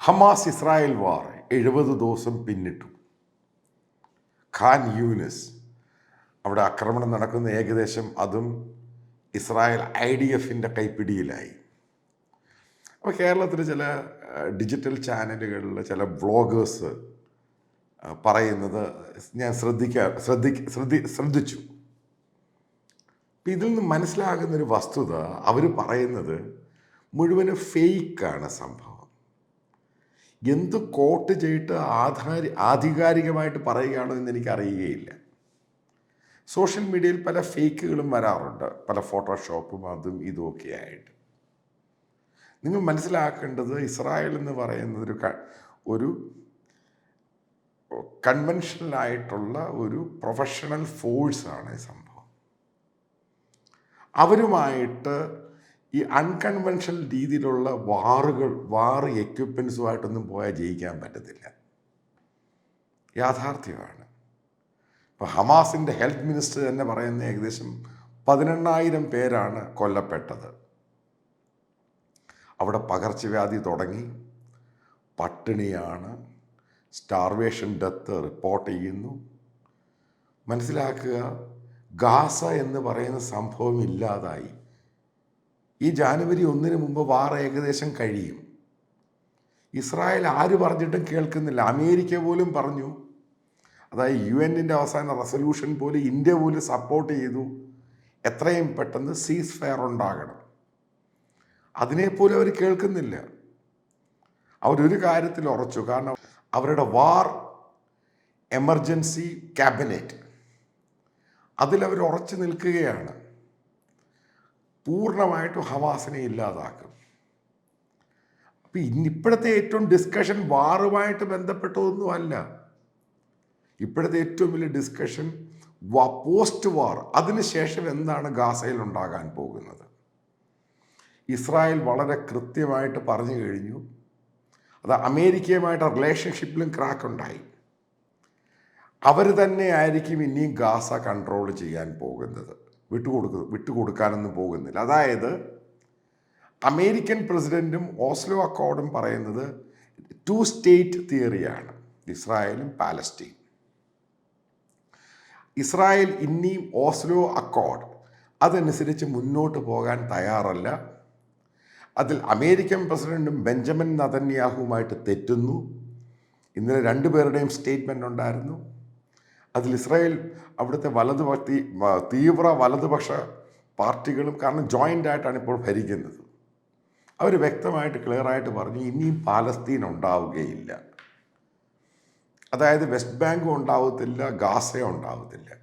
Hamas Israel വാർ എഴുപത് ദിവസം പിന്നിട്ടു. ഖാൻ യൂനിസ് അവിടെ ആക്രമണം നടക്കുന്ന ഏകദേശം അതും ഇസ്രായേൽ ഐ ഡി എഫിന്റെ കൈപ്പിടിയിലായി. അപ്പോൾ കേരളത്തിൽ ചില ഡിജിറ്റൽ ചാനലുകളിൽ ചില വ്ളോഗേഴ്സ് പറയുന്നത് ഞാൻ ശ്രദ്ധിക്കാ ശ്രദ്ധി ശ്രദ്ധി ശ്രദ്ധിച്ചു. അപ്പം ഇതിൽ നിന്ന് മനസ്സിലാകുന്നൊരു വസ്തുത അവർ പറയുന്നത് മുഴുവനും ഫേക്കാണ് സംഭവം. എന്ത് കോട്ട് ചെയ്തിട്ട് ആധാരി ആധികാരികമായിട്ട് പറയുകയാണോ എന്ന് എനിക്ക് അറിയുകയില്ല സോഷ്യൽ മീഡിയയിൽ പല ഫേക്കുകളും വരാറുണ്ട്. പല ഫോട്ടോഷോപ്പും അതും ഇതും ഒക്കെ ആയിട്ട്. നിങ്ങൾ മനസ്സിലാക്കേണ്ടത് ഇസ്രായേൽ എന്ന് പറയുന്നത് ഒരു ഒരു കൺവെൻഷനലായിട്ടുള്ള ഒരു പ്രൊഫഷണൽ ഫോഴ്സാണ് ഈ സംഭവം. അവരുമായിട്ട് ഈ അൺകൺവെൻഷണൽ രീതിയിലുള്ള വാറുകൾ വാർ എക്യുപ്മെൻസുമായിട്ടൊന്നും പോയാൽ ജയിക്കാൻ പറ്റത്തില്ല. യാഥാർത്ഥ്യമാണ്. ഇപ്പോൾ ഹമാസിന്റെ ഹെൽത്ത് മിനിസ്റ്റർ തന്നെ പറയുന്ന ഏകദേശം പതിനെണ്ണായിരം പേരാണ് കൊല്ലപ്പെട്ടത്. അവിടെ പകർച്ചവ്യാധി തുടങ്ങി. പട്ടിണിയാണ്. സ്റ്റാർവേഷൻ ഡെത്ത് റിപ്പോർട്ട് ചെയ്യുന്നു. മനസ്സിലാക്കുക ഗാസ എന്ന് പറയുന്ന സംഭവം ഇല്ലാതായി. ഈ ജാനുവരി ഒന്നിന് മുമ്പ് വാർ ഏകദേശം കഴിയും. ഇസ്രായേൽ ആര് പറഞ്ഞിട്ടും കേൾക്കുന്നില്ല. അമേരിക്ക പോലും പറഞ്ഞു. അതായത് യു എന്നിന്റെ അവസാന റെസൊല്യൂഷൻ പോലും ഇന്ത്യ പോലും സപ്പോർട്ട് ചെയ്തു. എത്രയും പെട്ടെന്ന് സീസ് ഫയർ ഉണ്ടാകണം. അതിനെപ്പോലും അവർ കേൾക്കുന്നില്ല. അവരൊരു കാര്യത്തിൽ ഉറച്ചു. കാരണം അവരുടെ വാർ എമർജൻസി ക്യാബിനറ്റ്. അവർ ഉറച്ചു നിൽക്കുകയാണ്. പൂർണമായിട്ടും ഹമാസിനെ ഇല്ലാതാക്കും. അപ്പം ഇന്നിപ്പോഴത്തെ ഏറ്റവും ഡിസ്കഷൻ വാറുമായിട്ട് ബന്ധപ്പെട്ടതൊന്നും അല്ല. ഇപ്പോഴത്തെ ഏറ്റവും വലിയ ഡിസ്കഷൻ പോസ്റ്റ് വാർ അതിനുശേഷം എന്താണ് ഗാസയിൽ ഉണ്ടാകാൻ പോകുന്നത്? ഇസ്രായേൽ വളരെ കൃത്യമായിട്ട് പറഞ്ഞു കഴിഞ്ഞു. അത് അമേരിക്കയുമായിട്ട് റിലേഷൻഷിപ്പിലും ക്രാക്ക് ഉണ്ടായി. അവർ തന്നെ ആയിരിക്കും ഇനിയും ഗാസ കൺട്രോൾ ചെയ്യാൻ പോകുന്നത്. വിട്ടുകൊടുക്ക വിട്ടുകൊടുക്കാനൊന്നും പോകുന്നില്ല. അതായത് അമേരിക്കൻ പ്രസിഡന്റും ഓസ്ലോ അക്കോർഡും പറയുന്നത് ടു സ്റ്റേറ്റ് തിയറിയാണ് ഇസ്രായേലും പാലസ്റ്റീൻ ഇസ്രായേൽ ഇനിയും ഓസ്ലോ അക്കോർഡ് അതനുസരിച്ച് മുന്നോട്ട് പോകാൻ തയ്യാറല്ല. അതിൽ അമേരിക്കൻ പ്രസിഡന്റും ബെഞ്ചമിൻ നതന്യാഹുവുമായിട്ട് തെറ്റുന്നു. ഇന്നലെ രണ്ടുപേരുടെയും സ്റ്റേറ്റ്മെന്റ് ഉണ്ടായിരുന്നു. അതിൽ ഇസ്രായേൽ അവിടുത്തെ വലതുപക്ഷ തീവ്ര വലതുപക്ഷ പാർട്ടികളും കാരണം ജോയിന്റ് ആയിട്ടാണ് ഇപ്പോൾ ഭരിക്കുന്നത്. അവർ വ്യക്തമായിട്ട് ക്ലിയറായിട്ട് പറഞ്ഞു ഇനിയും പാലസ്തീൻ ഉണ്ടാവുകയില്ല. അതായത് വെസ്റ്റ് ബാങ്കും ഉണ്ടാവത്തില്ല ഗാസയും ഉണ്ടാവത്തില്ല.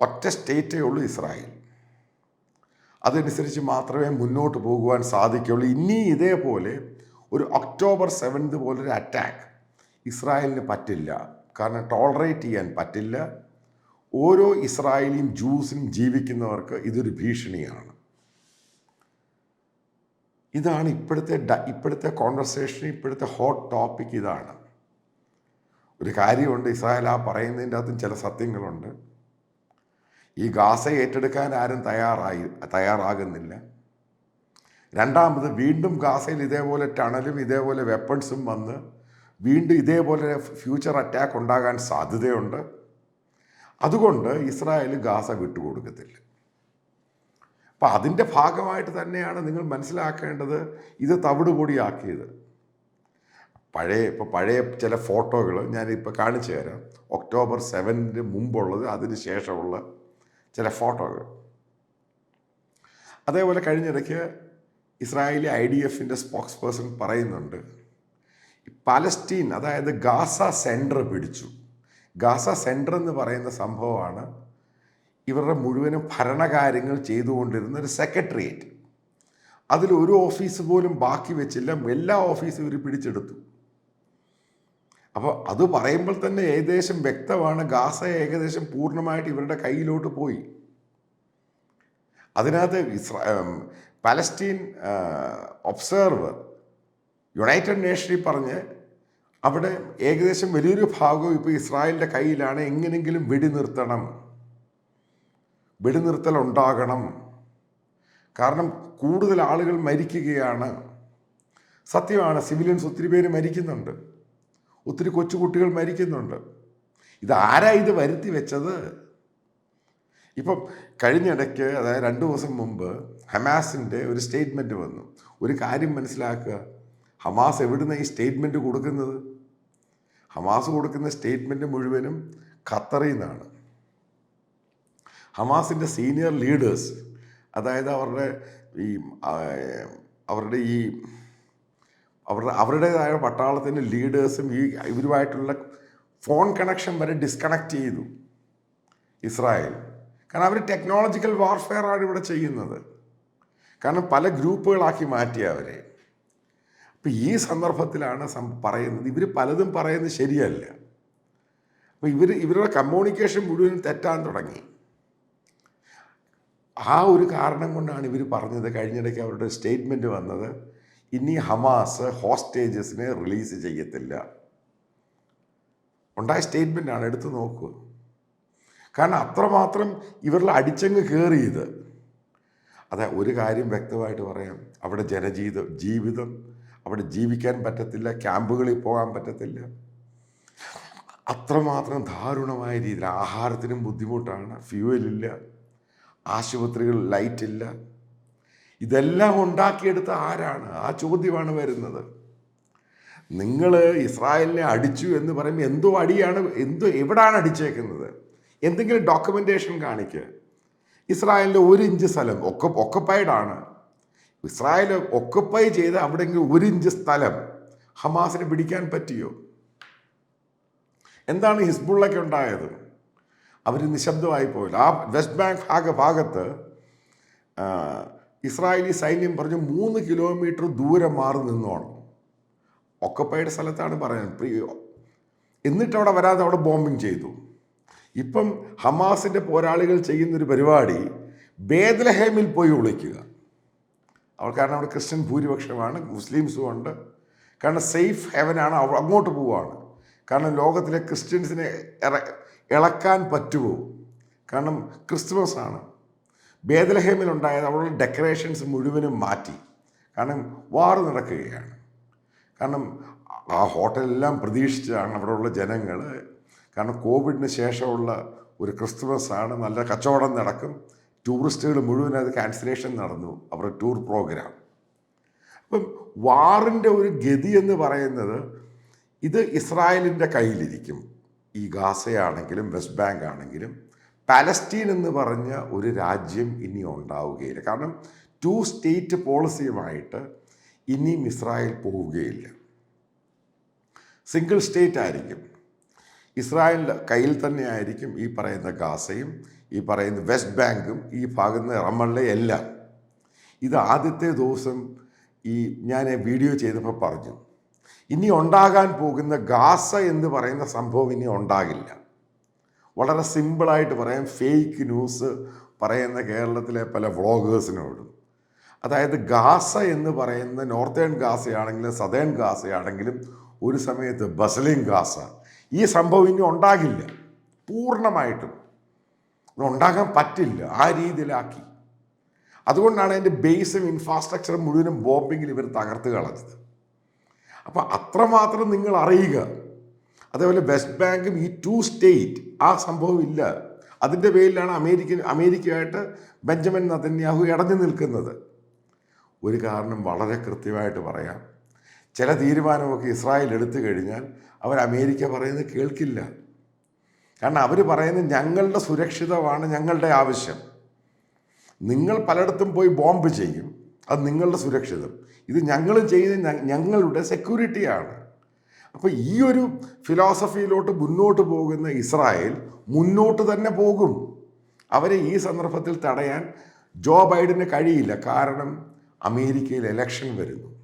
ഒറ്റ സ്റ്റേറ്റേ ഉള്ളൂ ഇസ്രായേൽ. അതനുസരിച്ച് മാത്രമേ മുന്നോട്ട് പോകുവാൻ സാധിക്കുകയുള്ളൂ. ഇനി ഇതേപോലെ ഒരു ഒക്ടോബർ സെവൻത് പോലൊരു അറ്റാക്ക് ഇസ്രായേലിന് പറ്റില്ല. കാരണം ടോളറേറ്റ് ചെയ്യാൻ പറ്റില്ല. ഓരോ ഇസ്രായേലിയും ജൂസിനും ജീവിക്കുന്നവർക്ക് ഇതൊരു ഭീഷണിയാണ്. ഇതാണ് ഇപ്പോഴത്തെ ഇപ്പോഴത്തെ കോൺവെർസേഷൻ ഇപ്പോഴത്തെ ഹോട്ട് ടോപ്പിക് ഇതാണ്. ഒരു കാര്യമുണ്ട് ഇസ്രായേൽ ആ പറയുന്നതിന്റെ അകത്തും ചില സത്യങ്ങളുണ്ട്. ഈ ഗാസ ഏറ്റെടുക്കാൻ ആരും തയ്യാറായി തയ്യാറാകുന്നില്ല. രണ്ടാമത് വീണ്ടും ഗാസയിൽ ഇതേപോലെ ടണലും ഇതേപോലെ വെപ്പൺസും വന്ന് വീണ്ടും ഇതേപോലെ ഫ്യൂച്ചർ അറ്റാക്ക് ഉണ്ടാകാൻ സാധ്യതയുണ്ട്. അതുകൊണ്ട് ഇസ്രായേൽ ഗാസ വിട്ടുകൊടുക്കത്തില്ല. അപ്പം അതിന്റെ ഭാഗമായിട്ട് തന്നെയാണ് നിങ്ങൾ മനസ്സിലാക്കേണ്ടത് ഇത് തവിടുപൊടിയാക്കിയത്. പഴയ ഇപ്പോൾ പഴയ ചില ഫോട്ടോകൾ ഞാനിപ്പോൾ കാണിച്ചു തരാം. ഒക്ടോബർ സെവനിന് മുമ്പുള്ളത് അതിന് ശേഷമുള്ള ചില ഫോട്ടോകൾ. അതേപോലെ കഴിഞ്ഞിടയ്ക്ക് ഇസ്രായേലി ഐ ഡി എഫിന്റെ സ്പോക്സ് പേഴ്സൺ പറയുന്നുണ്ട്. പാലസ്റ്റീൻ അതായത് ഗാസ സെന്റർ പിടിച്ചു. ഗാസ സെന്റർ എന്ന് പറയുന്ന സംഭവമാണ് ഇവരുടെ മുഴുവനും ഭരണകാര്യങ്ങൾ ചെയ്തുകൊണ്ടിരുന്ന ഒരു സെക്രട്ടേറിയറ്റ്. അതിൽ ഒരു ഓഫീസ് പോലും ബാക്കി വെച്ചില്ല. എല്ലാ ഓഫീസും ഇവർ പിടിച്ചെടുത്തു. അപ്പോൾ അത് പറയുമ്പോൾ തന്നെ ഏകദേശം വ്യക്തമാണ് ഗാസ ഏകദേശം പൂർണമായിട്ട് ഇവരുടെ കയ്യിലോട്ട് പോയി. അതിനകത്ത് ഇസ്രാ പലസ്റ്റീൻ ഒബ്സർവർ യുണൈറ്റഡ് നേഷനിൽ പറഞ്ഞ് അവിടെ ഏകദേശം വലിയൊരു ഭാഗവും ഇപ്പോൾ ഇസ്രായേലിന്റെ കയ്യിലാണ് എങ്ങനെങ്കിലും വെടി നിർത്തണം വെടിനിർത്തൽ ഉണ്ടാകണം. കാരണം കൂടുതൽ ആളുകൾ മരിക്കുകയാണ്. സത്യമാണ് സിവിലിയൻസ് ഒത്തിരി പേര് മരിക്കുന്നുണ്ട്. ഒത്തിരി കൊച്ചുകുട്ടികൾ മരിക്കുന്നുണ്ട്. ഇത് ഇതാരാ ഇത് വരുത്തി വെച്ചത്? ഇപ്പം കഴിഞ്ഞിടയ്ക്ക് അതായത് രണ്ട് ദിവസം മുമ്പ് ഹമാസിന്റെ ഒരു സ്റ്റേറ്റ്മെന്റ് വന്നു. ഒരു കാര്യം മനസ്സിലാക്കുക. ഹമാസ് എവിടുന്ന ഈ സ്റ്റേറ്റ്മെന്റ് കൊടുക്കുന്നത്? ഹമാസ് കൊടുക്കുന്ന സ്റ്റേറ്റ്മെന്റ് മുഴുവനും ഖത്തറിൽ നിന്നാണ്. ഹമാസിന്റെ സീനിയർ ലീഡേഴ്സ് അതായത് അവരുടെ ഈ അവരുടെ ഈ അവരുടെ അവരുടേതായ പട്ടാളത്തിന്റെ ലീഡേഴ്സും ഈ ഇവരുമായിട്ടുള്ള ഫോൺ കണക്ഷൻ വരെ ഡിസ്കണക്ട് ചെയ്തു ഇസ്രായേൽ. കാരണം അവർ ടെക്നോളജിക്കൽ വാർഫെയർ ആണ് ഇവിടെ ചെയ്യുന്നത്. കാരണം പല ഗ്രൂപ്പുകളാക്കി മാറ്റി അവരെ. അപ്പം ഈ സന്ദർഭത്തിലാണ് പറയുന്നത്. ഇവർ പലതും പറയുന്നത് ശരിയല്ല. അപ്പം ഇവർ ഇവരുടെ കമ്മ്യൂണിക്കേഷൻ മുഴുവൻ തെറ്റാൻ തുടങ്ങി. ആ ഒരു കാരണം കൊണ്ടാണ് ഇവർ പറഞ്ഞത്. കഴിഞ്ഞിടയ്ക്ക് അവരുടെ സ്റ്റേറ്റ്മെന്റ് വന്നത് ഇനി ഹമാസ് ഹോസ്റ്റേജസിനെ റിലീസ് ചെയ്യത്തില്ല. ഉണ്ടായ സ്റ്റേറ്റ്മെന്റാണ് എടുത്തു നോക്കുക കാരണം അത്രമാത്രം ഇവരിൽ അടിച്ചങ്ങ് കയറിയത് അതെ ഒരു കാര്യം വ്യക്തമായിട്ട് പറയാം. അവിടെ ജനജീവിതം ജീവിതം അവിടെ ജീവിക്കാൻ പറ്റത്തില്ല ക്യാമ്പുകളിൽ പോകാൻ പറ്റത്തില്ല. അത്രമാത്രം ദാരുണമായ രീതിയിൽ ആഹാരത്തിനും ബുദ്ധിമുട്ടാണ് ഫ്യൂവലില്ല ആശുപത്രികൾ ലൈറ്റില്ല ഇതെല്ലാം ഉണ്ടാക്കിയെടുത്ത ആരാണ്? ആ ചോദ്യമാണ് വരുന്നത്. നിങ്ങൾ ഇസ്രായേലിനെ അടിച്ചു എന്ന് പറയുമ്പോൾ എന്തോ അടിയാണ് എന്തോ എവിടാണ് അടിച്ചേക്കുന്നത്? എന്തെങ്കിലും ഡോക്യുമെന്റേഷൻ കാണിക്കുക ഇസ്രായേലിന്റെ ഒരു ഇഞ്ച് സ്ഥലം ഒക്കെ ഒക്കപ്പൈഡാണ് ഇസ്രായേൽ ഒക്കുപ്പൈ ചെയ്ത് അവിടെയെങ്കിലും ഒരു ഇഞ്ച് സ്ഥലം ഹമാസിന് പിടിക്കാൻ പറ്റിയോ? എന്താണ് ഹിസ്ബുള്ളൊക്കെ ഉണ്ടായത്? അവർ നിശബ്ദമായി പോയില്ല ആ വെസ്റ്റ് ബാങ്ക് ഭാഗ ഭാഗത്ത് ഇസ്രായേലി സൈന്യം പറഞ്ഞു മൂന്ന് കിലോമീറ്റർ ദൂരെ മാറി നിന്നോണം. ഒക്കപ്പയുടെ സ്ഥലത്താണ് പറയുന്നത്. എന്നിട്ട് അവിടെ വരാതെ അവിടെ ബോംബിങ് ചെയ്തു. ഇപ്പം ഹമാസിന്റെ പോരാളികൾ ചെയ്യുന്നൊരു പരിപാടി ബേദലഹേമിൽ പോയി ഒളിക്കുക. അവർ കാരണം അവിടെ ക്രിസ്ത്യൻ ഭൂരിപക്ഷമാണ് മുസ്ലിംസും ഉണ്ട്. കാരണം സേഫ് ഹെവനാണ് അവൾ അങ്ങോട്ട് പോവുകയാണ് കാരണം ലോകത്തിലെ ക്രിസ്ത്യൻസിനെ ഇളക്കാൻ പറ്റുമോ കാരണം ക്രിസ്മസ് ആണ് ബേദലഹേമിലുണ്ടായത് അവളുടെ ഡെക്കറേഷൻസ് മുഴുവനും മാറ്റി. കാരണം വാർ നടക്കുകയാണ്. കാരണം ആ ഹോട്ടലെല്ലാം പ്രതീക്ഷിച്ചാണ് അവിടെയുള്ള ജനങ്ങൾ കാരണം കോവിഡിന് ശേഷമുള്ള ഒരു ക്രിസ്തുമസ് ആണ് നല്ല കച്ചവടം നടക്കും. ടൂറിസ്റ്റുകൾ മുഴുവൻ അത് ക്യാൻസലേഷൻ നടന്നു. അവരുടെ ടൂർ പ്രോഗ്രാം അപ്പം വാറിന്റെ ഒരു ഗതി എന്ന് പറയുന്നത് ഇത് ഇസ്രായേലിന്റെ കയ്യിലിരിക്കും. ഈ ഗാസയാണെങ്കിലും വെസ്റ്റ് ബാങ്ക് ആണെങ്കിലും പാലസ്റ്റീൻ എന്ന് പറഞ്ഞ ഒരു രാജ്യം ഇനി ഉണ്ടാവുകയില്ല. കാരണം ടു സ്റ്റേറ്റ് പോളിസിയുമായിട്ട് ഇനിയും ഇസ്രായേൽ പോവുകയില്ല. സിംഗിൾ സ്റ്റേറ്റ് ആയിരിക്കും. ഇസ്രായേലിന്റെ കയ്യിൽ തന്നെ ആയിരിക്കും ഈ പറയുന്ന ഗാസയും ഈ പറയുന്ന വെസ്റ്റ് ബാങ്കും ഈ ഭാഗത്ത് റമ്മളിലെ എല്ലാം. ഇത് ആദ്യത്തെ ദിവസം ഈ ഞാൻ വീഡിയോ ചെയ്തപ്പോൾ പറഞ്ഞു ഇനി ഉണ്ടാകാൻ പോകുന്ന ഗാസ എന്ന് പറയുന്ന സംഭവം ഇനി ഉണ്ടാകില്ല. വളരെ സിമ്പിളായിട്ട് പറയാം ഫേക്ക് ന്യൂസ് പറയുന്ന കേരളത്തിലെ പല വ്ളോഗേഴ്സിനോടും. അതായത് ഗാസ എന്ന് പറയുന്ന നോർത്തേൺ ഗാസയാണെങ്കിലും സതേൺ ഗാസയാണെങ്കിലും ഒരു സമയത്ത് ബസലിൻ ഗാസ. ഈ സംഭവം ഇനി ഉണ്ടാകില്ല. പൂർണമായിട്ടും. ഇത് ഉണ്ടാകാൻ പറ്റില്ല ആ രീതിയിലാക്കി. അതുകൊണ്ടാണ് അതിന്റെ ബേസും ഇൻഫ്രാസ്ട്രക്ചറും മുഴുവനും ബോംബിങ്ങിൽ ഇവർ തകർത്ത് കളഞ്ഞത്. അപ്പോൾ അത്രമാത്രം നിങ്ങൾ അറിയുക. അതേപോലെ വെസ്റ്റ് ബാങ്കും ഈ ടു സ്റ്റേറ്റ് ആ സംഭവം ഇല്ല. അതിന്റെ പേരിലാണ് അമേരിക്ക അമേരിക്കയായിട്ട് ബെഞ്ചമിൻ നതന്യാഹു ഇടഞ്ഞു നിൽക്കുന്നത്. ഒരു കാരണം വളരെ കൃത്യമായിട്ട് പറയാം. ചില തീരുമാനമൊക്കെ ഇസ്രായേൽ എടുത്തു കഴിഞ്ഞാൽ അവർ അമേരിക്ക പറയുന്നത് കേൾക്കില്ല. കാരണം അവർ പറയുന്നത് ഞങ്ങളുടെ സുരക്ഷിതമാണ് ഞങ്ങളുടെ ആവശ്യം. നിങ്ങൾ പലയിടത്തും പോയി ബോംബ് ചെയ്യും. അത് നിങ്ങളുടെ സുരക്ഷിതം. ഇത് ഞങ്ങൾ ചെയ്ത് ഞങ്ങളുടെ സെക്യൂരിറ്റിയാണ് അപ്പോൾ ഈ ഒരു ഫിലോസഫിയിലോട്ട് മുന്നോട്ട് പോകുന്ന ഇസ്രായേൽ മുന്നോട്ട് തന്നെ പോകും. അവരെ ഈ സന്ദർഭത്തിൽ തടയാൻ ജോ ബൈഡന് കഴിയില്ല. കാരണം അമേരിക്കയിൽ ഇലക്ഷൻ വരുന്നു.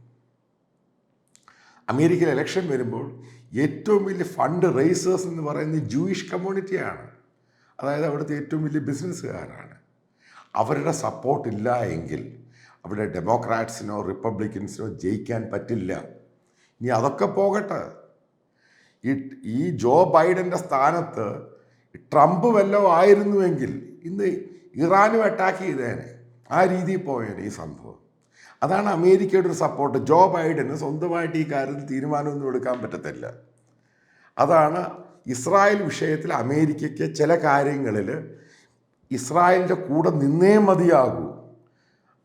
അമേരിക്കയിൽ ഇലക്ഷൻ വരുമ്പോൾ ഏറ്റവും വലിയ ഫണ്ട് റേസേഴ്സ് എന്ന് പറയുന്നത് ജൂയിഷ് കമ്മ്യൂണിറ്റിയാണ് അതായത് അവിടുത്തെ ഏറ്റവും വലിയ ബിസിനസ്സുകാരാണ് അവരുടെ സപ്പോർട്ട് ഇല്ല എങ്കിൽ അവിടെ ഡെമോക്രാറ്റ്സിനോ റിപ്പബ്ലിക്കൻസിനോ ജയിക്കാൻ പറ്റില്ല. ഇനി അതൊക്കെ പോകട്ടെ. ഈ ഈ ജോ ബൈഡന്റെ സ്ഥാനത്ത് ട്രംപ് വല്ലതും ആയിരുന്നുവെങ്കിൽ ഇന്ന് ഇറാനും അറ്റാക്ക് ചെയ്തേനെ. ആ രീതിയിൽ പോയേനെ ഈ സംഭവം. അതാണ് അമേരിക്കയുടെ ഒരു സപ്പോർട്ട് ജോ ബൈഡന് സ്വന്തമായിട്ട് ഈ കാര്യത്തിൽ തീരുമാനമൊന്നും എടുക്കാൻ പറ്റത്തില്ല. അതാണ് ഇസ്രായേൽ വിഷയത്തിൽ അമേരിക്കയ്ക്ക് ചില കാര്യങ്ങളിൽ ഇസ്രായേലിന്റെ കൂടെ നിന്നേ മതിയാകൂ.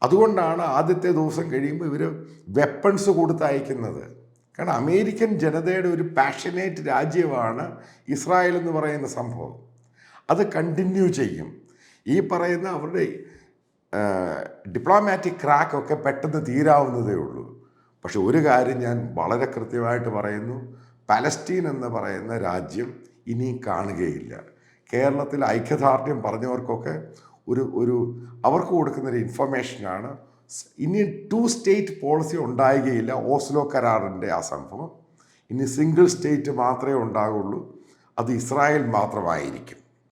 അതുകൊണ്ടാണ് ആദ്യത്തെ ദിവസം കഴിയുമ്പോൾ ഇവർ വെപ്പൺസ് കൊടുത്ത് അയക്കുന്നത്. കാരണം അമേരിക്കൻ ജനതയുടെ ഒരു പാഷനേറ്റ് രാജ്യമാണ് ഇസ്രായേൽ എന്ന് പറയുന്ന സംഭവം. അത് കണ്ടിന്യൂ ചെയ്യും. ഈ പറയുന്ന അവരുടെ ഡിപ്ലോമാറ്റിക് ക്രാക്ക് ഒക്കെ പെട്ടെന്ന് തീരാവുന്നതേ ഉള്ളൂ. പക്ഷെ ഒരു കാര്യം ഞാൻ വളരെ കൃത്യമായിട്ട് പറയുന്നു. പലസ്റ്റീൻ എന്ന് പറയുന്ന രാജ്യം ഇനി കാണുകയില്ല. കേരളത്തിൽ ഐക്യദാർഢ്യം പറഞ്ഞവർക്കൊക്കെ ഒരു ഒരു അവർക്ക് കൊടുക്കുന്ന ഒരു ഇൻഫർമേഷനാണ് ഇനി ടു സ്റ്റേറ്റ് പോളിസി ഉണ്ടാകുകയില്ല. ഓസ്ലോ കരാറിന്റെ ആ സംഭവം. ഇനി സിംഗിൾ സ്റ്റേറ്റ് മാത്രമേ ഉണ്ടാകുള്ളൂ. അത് ഇസ്രായേൽ മാത്രമായിരിക്കും.